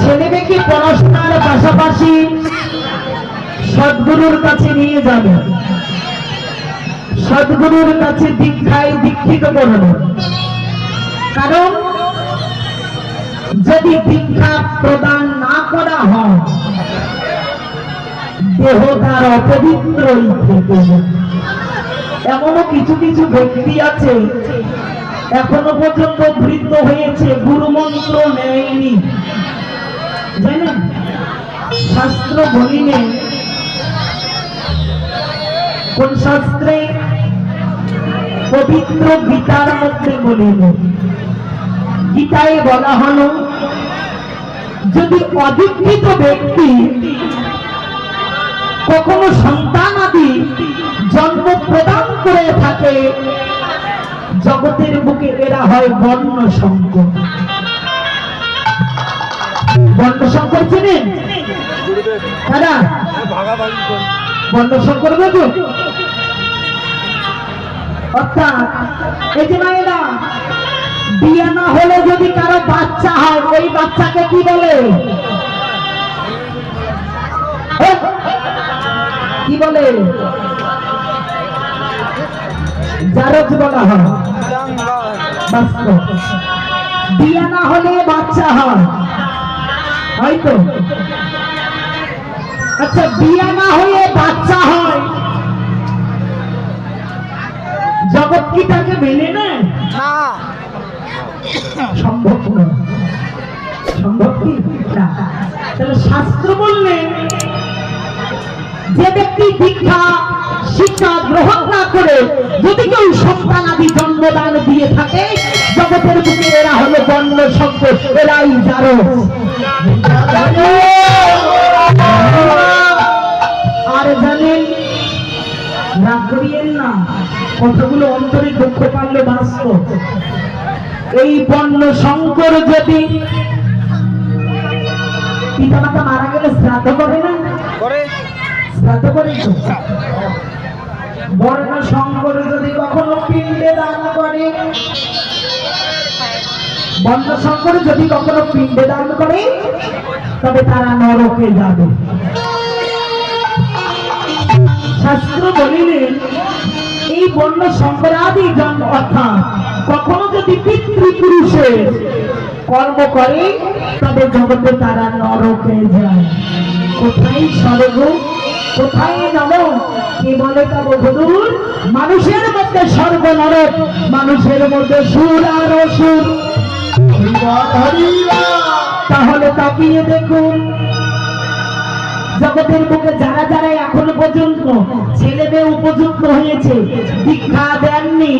ছেলে মেয়েকে পড়াশোনার পাশাপাশি সদ্গুরুর কাছে নিয়ে যাবে। সদ্গুরুর কাছে দীক্ষায় দীক্ষিত করবে। কারণ যদি দীক্ষা প্রদান না করা হয়, দেহ তার অপবিত্রই থেকে এমনও কিছু কিছু ব্যক্তি আছে, এখনও পর্যন্ত বৃদ্ধ হয়েছে গুরু মন্ত্র নেয়নি। শাস্ত্র বলিনে কোন শাস্ত্রে পবিত্র গীতার মধ্যে বলিল, গীতায় বলা হলো, যদি অদীক্ষিত ব্যক্তি কখনো সন্তান আদি জন্ম প্রদান করে থাকে, জগতের বুকে এরা হয় বর্ণ সংকট। বর্ণ সংকট চেনেন দাদা? বর্ণ সংকট দেখো অর্থাৎ, এই যে মায়েরা, বিয়ে না হলে যদি কারও বাচ্চা হয়, ওই বাচ্চাকে কি বলে? কি বলে? হয়। বিয়ে না হলে বাচ্চা হয়। হয়তো। আচ্ছা বিয়ে না হয়ে বাচ্চা হয় জগৎ কি তাকে মেনে নেয়? সম্ভব সম্ভব কি? না। তাহলে শাস্ত্র বললেন যে ব্যক্তি দীক্ষা শিক্ষা গ্রহণ না করে যদি কেউ সন্তান আদি জন্মদান দিয়ে থাকে জগতের বুকে এরা হলো বন্য শব্দ এরাই যারো আর জানেন রাগ করিয়েন না কথাগুলো অন্তরে দুঃখ পারলে বাস্তব এই বন্য শঙ্কর যদি পিতামাতা মারা গেলে শ্রাদ্ধ করে না? শ্রাদ্ধ করে বর্ণ শঙ্কর যদি কখনো পিণ্ডে দান করে বর্ণ শঙ্কর যদি কখনো পিণ্ডে দান করে, তবে তারা নরকে যাবে। শাস্ত্র বলিলেন, এই বন্য সম্পরাধী জন্ম, অর্থাৎ কখনো যদি পিতৃপুরুষের কর্ম করে, তবে জগতে তারা নরকে যায়। কোথায় স্বর্গ, কোথায় নরক কি বলে তা মানুষের মধ্যে স্বর্গ, নরক, মানুষের মধ্যে সুর আর অসুর। তাহলে তাকিয়ে দেখুন। জগতের বুকে যারা যারা এখনও পর্যন্ত ছেলে মেয়ে উপযুক্ত হয়েছে, দীক্ষা দেননি,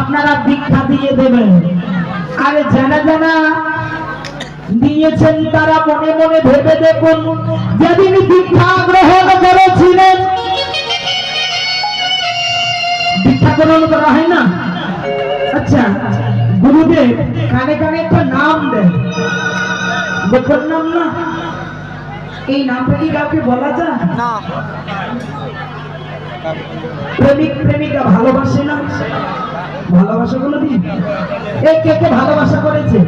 আপনারা দীক্ষা দিয়ে দেবেন। আর যারা যারা দিয়েছেন, তারা মনে মনে ভেবে দেখুন, যেদিন দীক্ষা গ্রহণ করেছিলেন, দীক্ষা গ্রহণ করা হয় না? আচ্ছা। গুরুদেব কানে কানে একটা নাম দেন গোপন নাম না? এই নামটা কি কাউকে বলা যায়? প্রেমিক প্রেমিকা ভালোবাসে না? ভালোবাসা বলে দিন এই কে কে ভালোবাসা করেছে?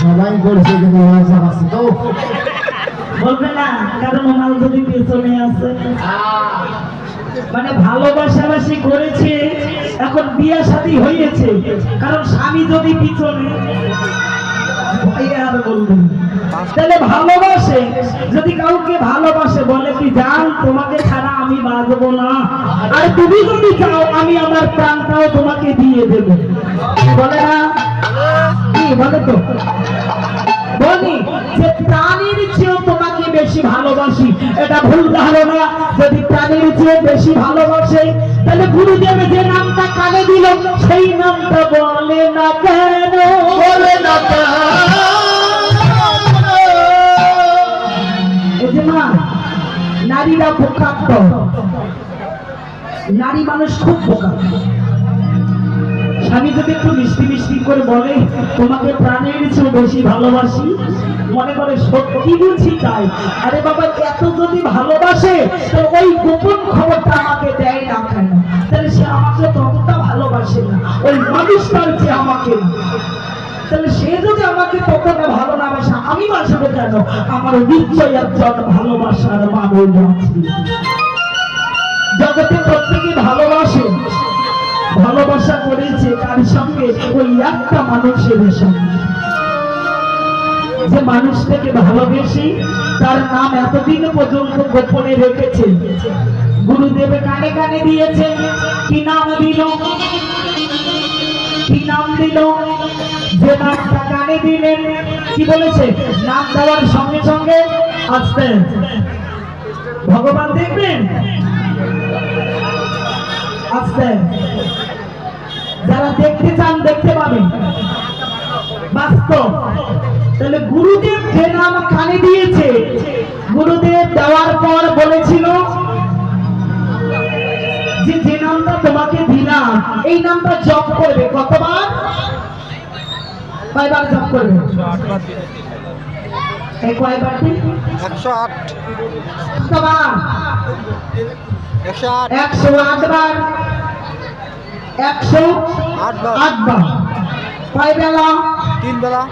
সবাই করছে কিন্তু মজা আছে তো বলবে না কারণ মাল যদি পেছনে আছে। মানে ভালোবাসাবাসি করেছে। এখন বিয়া শাদী হয়েছে কারণ স্বামী যদি পিছনে যদি কাউকে ভালোবাসে, বলে কি জান তোমাকে ছাড়া আমি বাঁচবো না। আর তুমি যদি চাও, আমি আমার প্রাণটাও তোমাকে দিয়ে দেব। বলে না? কি বলে তো? বলি এটা ভুল ধারণা যদি প্রাণীর চেয়ে বেশি ভালোবাসে তাহলে গুরুদেব যে নামটা কানে দিল সেই নামটা বলে না কেন? বলে না মা নারীরা বোকাত্ম নারী মানুষ খুব বোকা স্বামী যদি একটু মিষ্টি মিষ্টি করে বলে তোমাকে প্রাণের চেয়ে বেশি ভালোবাসি মনে করে সত্যি বলছি তাই। আরে বাবা, এত যদি ভালোবাসে, তো ওই গোপন খবরটা আমাকে দেয় না কেন? তাহলে সে আমাকে ততটা ভালোবাসে না। ওই মানুষটার যে আমাকে। তাহলে সে যদি আমাকে ততটা ভালো না বাসা, আমি কেন? আমার নিশ্চয় একজন ভালোবাসার মানুষ আছে। জগতে প্রত্যেকে ভালোবাসে। ভালোবাসা করেছে তার সঙ্গে? ওই একটা মানুষের সঙ্গে। যে মানুষটাকে ভালোবেসে তার নাম এতদিন পর্যন্ত গোপনে রেখেছে। গুরুদেব কানে কানে দিয়েছে, কি নাম দিল? কি নাম দিল? যে নামটা কানে দিলেন কি বলেছে? নাম দেওয়ার সঙ্গে সঙ্গে আসতে। ভগবান দেখবেন? আসতে। যারা দেখতে চান, দেখতে পাবেন। বাস্তব। তাহলে গুরুদেব যে নাম কানে দিয়েছে গুরুদেব দেওয়ার পর বলেছিল যে যে নামটা তোমাকে দিলাম এই নামটা জপ করবে। কতবার? কয়বার জপ করবে? একশো আট। কতবার? একশো আট। বার একশো আট বার কয় বেলা তিন বেলা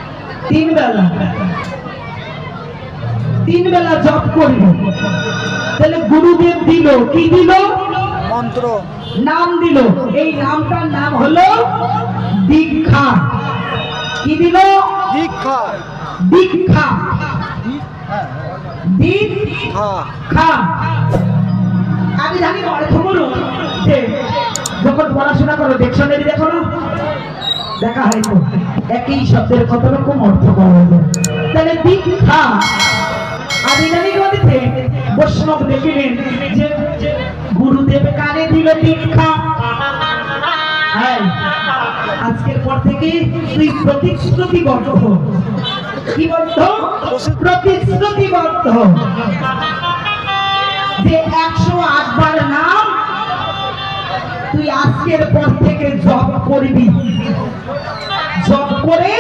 তিন বেলা তিন বেলা জপ করবে। তাহলে গুরুদেব দিল কি দিল? মন্ত্র। নাম দিল। এই নামটার নাম হলো দীক্ষা। কি দিল? দীক্ষা। দীক্ষা। দীক্ষা। আমি জানি অর্থ বলুন যে যখন পড়াশোনা করো ডিকশনারি দেখো না? দেখা হয় একই শব্দের কত রকম অর্থ পাওয়া যায়। তাহলে দীক্ষা আমি জানি বৈষ্ণব দেখিলেন যে গুরুদেব কানে দিল দীক্ষা হ্যাঁ, আজকের পর থেকে তুই প্রতিশ্রুতিবদ্ধ। কি বদ্ধ প্রতিশ্রুতিবদ্ধ। যে একশো আটবার নাম তুই আজকের পর থেকে জপ করবি। জপ করে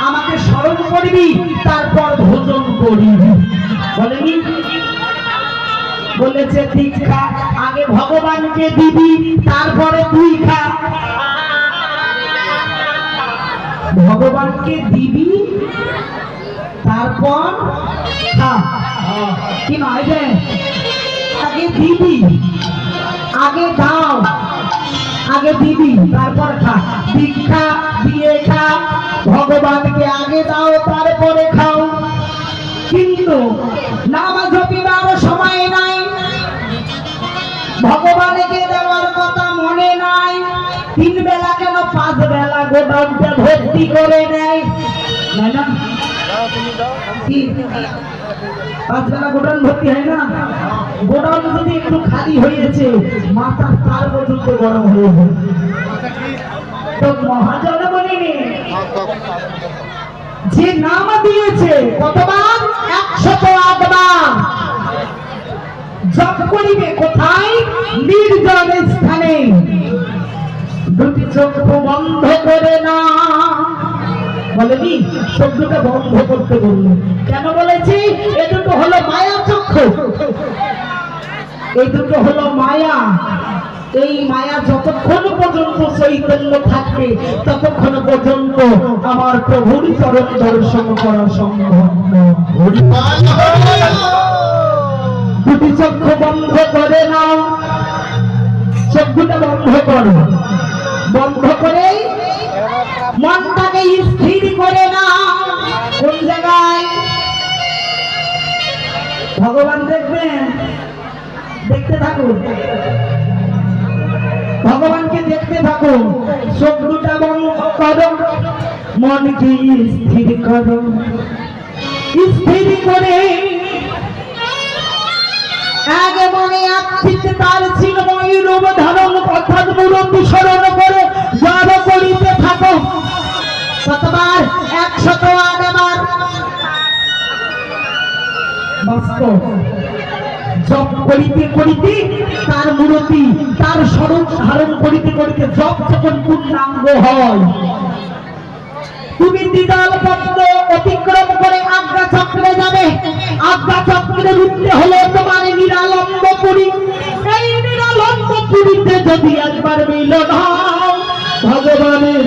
আমাকে স্মরণ করবি, তারপর ভোজন করবি বলেনি? বলেছে দীক্ষা আগে ভগবানকে দিবি, তারপরে তুই খা। ভগবানকে দিবি, তারপর খা। কি নয় যে আগে দিবি। আগে দাও। আগে দিবি তারপর খা। দীক্ষা দিয়ে খা। ভগবানকে আগে দাও তারপরে খাও। কিন্তু নাম জপিবার সময় নাই। ভগবানকে দেওয়ার কথা মনে নাই। তিন বেলা কেন পাঁচ বেলা গোডাউনটা ভর্তি করে নেয়? কি? পাঁচ বেলা গোডাউন ভর্তি হয় না? গোডাউন যদি একটু খালি মাথা তার পর্যন্ত গরম হয়ে তো মহাজন বলিনি, যে নাম দিয়েছে কতবার? একশত আটবার। জপ করিবে কোথায়? নির্জন স্থানে। দুটি চক্ষু বন্ধ করে না। বলেনি চক্ষুটা বন্ধ করতে বলল। কেন বলেছি? এ এই দুটো হলো মায়া। এই মায়া যতক্ষণ পর্যন্ত চৈতন্য থাকবে, ততক্ষণ পর্যন্ত আমার প্রভুর চরণ দর্শন করা সম্ভব দুটি চক্ষু বন্ধ করে নাও। চক্ষুটা বন্ধ করো। বন্ধ করে মনটাকে স্থির করে না কোন জায়গায়? ভগবান দেখবেন দেখতে থাকুন। ভগবানকে দেখতে থাকুন। চোখ দুটা বন্ধ করো মনকে স্থির করো। স্থির করে এক এক তার ধারণ করে করিতে থাকো। করিতে করিতে তার মূরতি, তার স্মরণ ধারণ করিতে করিতে জপ যখন পূর্ণাঙ্গ হয়। তুমি দ্বিদল পদ্ম অতিক্রম করে আজ্ঞা চক্রে যাবে। আজ্ঞা চক্রে উঠতে হলে তোমার নিরালম্ব পুরী। এই নিরালম্ব পুরীতে যদি একবার হয়, ভগবানের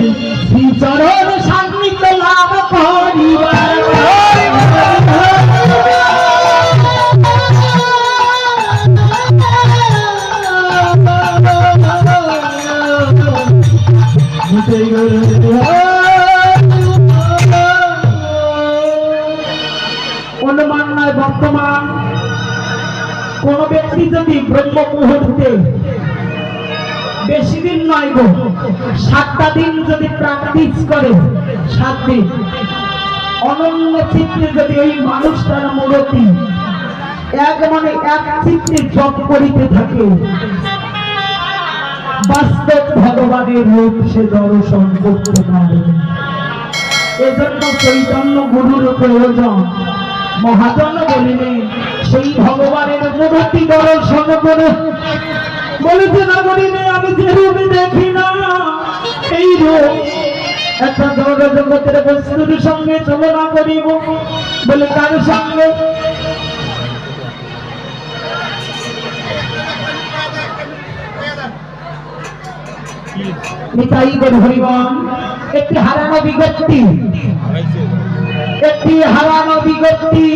শ্রীচরণ সান্নিধ্য যদি ব্রহ্ম মুহূর্তে বেশি দিন নয় গো, সাতটা দিন যদি প্র্যাকটিস করে, সাত দিন। অনন্য চিত্তে যদি ওই মানুষটার মূর্তি, এক মানে এক চিত্তে জপ করিতে থাকে। বাস্তব ভগবানের রূপ সে দর্শন করতে পারে। এজন্য চৈতন্য গুরুর প্রয়োজন। মহাজন বলিলেন সেই ভগবানের মূর্তি দর্শন করে না বলিলে আমি যে রূপে দেখি না, এই রূপ। একটা জড় জগতের বস্তুর সঙ্গে তুলনা করিব বলে তার সঙ্গে? নিতাই গর হরিবন একটি হারানো বিগতি একটি হারানো বিভক্তি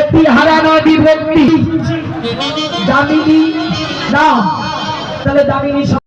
একটি হারানো বিভক্তি। দামিনী নাম তাহলে দামিনী